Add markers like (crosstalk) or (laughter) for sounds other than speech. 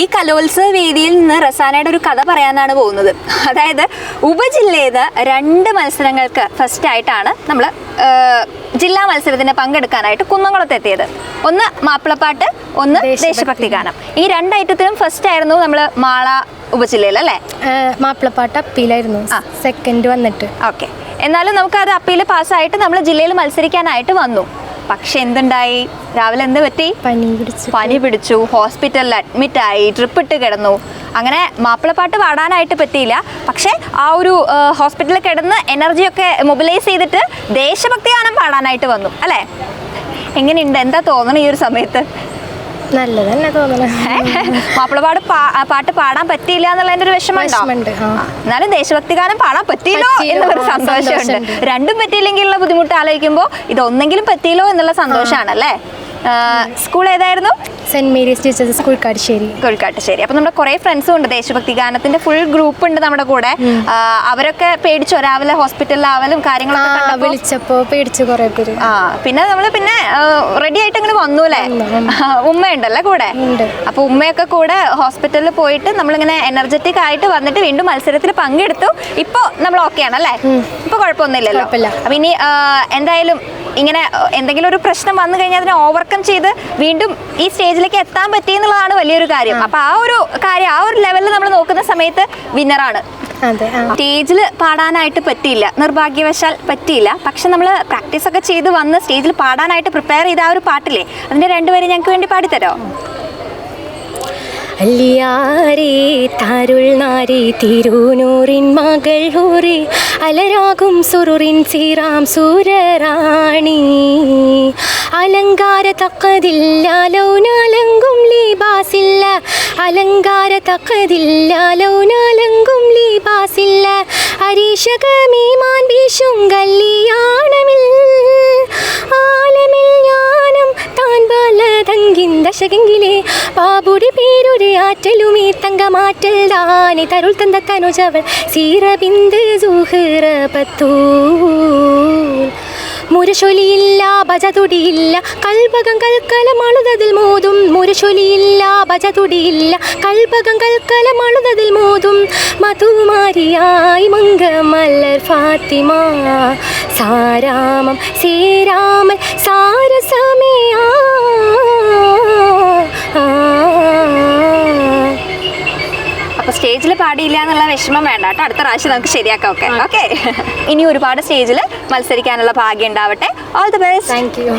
ഈ കലോത്സവ വേദിയിൽ നിന്ന് റസാനയുടെ ഒരു കഥ പറയാനാണ് പോകുന്നത്. അതായത് ഉപജില്ലയിൽ രണ്ട് മത്സരങ്ങൾക്ക് ഫസ്റ്റ് ആയിട്ടാണ് നമ്മൾ ജില്ലാ മത്സരത്തിന് പങ്കെടുക്കാനായിട്ട് കുന്നംകുളത്ത് എത്തിയത്. ഒന്ന് മാപ്പിളപ്പാട്ട് ഒന്ന് ദേശഭക്തി ഗാനം. ഈ രണ്ട് ഐറ്റത്തിലും ഫസ്റ്റ് ആയിരുന്നു നമ്മൾ മാള ഉപജില്ലയിൽ അല്ലേ? മാപ്പിളപ്പാട്ട് അപ്പീലായിരുന്നു. സെക്കൻഡ് വന്നിട്ട്. ഓക്കെ. എന്നാലും നമുക്ക് അത് അപ്പീൽ പാസ്സായിട്ട് നമ്മൾ ജില്ലയിൽ മത്സരിക്കാനായിട്ട് വന്നു. പക്ഷെ എന്തുണ്ടായി? രാവിലെ എന്ത് പറ്റി? പനി പിടിച്ചു. പനി പിടിച്ചു. ഹോസ്പിറ്റലിൽ അഡ്മിറ്റ് ആയി ട്രിപ്പ് ഇട്ട് കിടന്നു. അങ്ങനെ മാപ്പിളപ്പാട്ട് പാടാനായിട്ട് പറ്റിയില്ല. പക്ഷേ ആ ഒരു ഹോസ്പിറ്റലിൽ കിടന്ന് എനർജിയൊക്കെ മൊബിലൈസ് ചെയ്തിട്ട് ദേശഭക്തി ഗാനം പാടാനായിട്ട് വന്നു. അല്ലേ? എങ്ങനെയുണ്ട്? എന്താ തോന്നണം ഈ ഒരു സമയത്ത്? നല്ലത് തന്നെ തോന്നണം മാപ്പിളപ്പാട് പാട്ട് പാടാൻ പറ്റിയില്ല എന്നുള്ളതിന്റെ ഒരു വിഷമമുണ്ടോ എന്നാലും ദേശഭക്തി ഗാനം പാടാൻ പറ്റിയില്ലോ എന്നുള്ള എന്നൊരു സന്തോഷമുണ്ട്. രണ്ടും രണ്ടും പറ്റിയില്ലെങ്കിലുള്ള ബുദ്ധിമുട്ട് ആലോചിക്കുമ്പോൾ ഇതൊന്നെങ്കിലും പറ്റിയില്ലോ എന്നുള്ള സന്തോഷമാണ് അല്ലേ സ്കൂൾ ഏതായിരുന്നു? Saint Mary's teachers school Kattussery Kozhikattussery അപ്പൊ നമ്മുടെ കുറെ ഫ്രണ്ട്സും ഉണ്ട് ദേശഭക്തി ഗാനത്തിന്റെ ഫുൾ ഗ്രൂപ്പ് ഉണ്ട് നമ്മുടെ കൂടെ. അവരൊക്കെ പേടിച്ചോ. രാവിലെ ഹോസ്പിറ്റലിലാവലും കാര്യങ്ങളൊക്കെ? വിളിച്ചപ്പോ പേടിച്ചു കുറെ പേര്. ആ പിന്നെ നമ്മൾ പിന്നെ റെഡി ആയിട്ട് അങ്ങനെ വന്നൂലേ ഉമ്മയുണ്ടല്ലേ കൂടെ? ഉണ്ട്. അപ്പൊ ഉമ്മയൊക്കെ കൂടെ ഹോസ്പിറ്റലിൽ പോയിട്ട് നമ്മളിങ്ങനെ എനർജറ്റിക് ആയിട്ട് വന്നിട്ട് വീണ്ടും മത്സരത്തിൽ പങ്കെടുത്തു. ഇപ്പൊ നമ്മൾ ഓക്കെ ആണല്ലേ ഇപ്പൊ കുഴപ്പമൊന്നുമില്ലല്ലോ. അപ്പൊ ഇനി എന്തായാലും ഇങ്ങനെ എന്തെങ്കിലും ഒരു പ്രശ്നം വന്നു കഴിഞ്ഞാൽ അതിനെ ഓവർകം ചെയ്ത് വീണ്ടും ഈ സ്റ്റേജിലേക്ക് എത്താൻ പറ്റി എന്നുള്ളതാണ് വലിയൊരു കാര്യം. അപ്പൊ ആ ഒരു കാര്യം ആ ഒരു ലെവലിൽ നമ്മൾ നോക്കുന്ന സമയത്ത് വിന്നറാണ് അതെ സ്റ്റേജിൽ പാടാനായിട്ട് പറ്റിയില്ല. നിർഭാഗ്യവശാൽ പറ്റിയില്ല. പക്ഷെ നമ്മൾ പ്രാക്ടീസ് ഒക്കെ ചെയ്ത് വന്ന് സ്റ്റേജിൽ പാടാനായിട്ട് പ്രിപ്പയർ ചെയ്ത ആ ഒരു പാട്ടില്ലേ അതിന്റെ രണ്ടുപേരും ഞങ്ങൾക്ക് വേണ്ടി പാടിത്തരോ? അല്ലിയാരേ താരുൾ നാരി തിരുനൂറിൻ മകൾ ഹൂറി അലരാകും സുറുറിൻ സീറാം സൂരറാണി അലങ്കാര തക്കതില്ല ലൗനാലങ്കും ലീബാസില്ല. അലങ്കാര തക്കതില്ല ലൗനാലങ്കും ലീബാസില്ല. അരീഷകമീമാൻ വീശും കല്ലിയാണമിൽ ആലമിൽ ജ്ഞാനം താൻ ബാലതങ്കിൻ ദശകെങ്കിലേ ബാബുടി പേരൊരു ആറ്റലുമീ തങ്കമാറ്റൽ ദാനി തരുൾ തന്ത തനുജവൾ. സീറബിന്ദ് സുഹൃ പത്തൂ മുരശൊലിയില്ല ഭജതുടിയില്ല. കൽഭകം കൽക്കലമളുതതിൽ മോതും. മുരശൊലിയില്ല ഭജതുടിയില്ല. കൽഭകം കൽക്കലമളുതതിൽ മോതും. മധുമാരിയായി മംഗമല്ലർ ഫാത്തിമ. സാരാമം സേരാമൽ സാരസമയാ അപ്പൊ സ്റ്റേജിൽ പാടിയില്ല എന്നുള്ള വിഷമം വേണ്ട കേട്ടോ. അടുത്ത പ്രാവശ്യം നമുക്ക് ശരിയാക്കാം ഓക്കെ ഓക്കെ (laughs) ഇനി ഒരുപാട് സ്റ്റേജിൽ മത്സരിക്കാനുള്ള ഭാഗ്യം ഉണ്ടാവട്ടെ. All the best thank you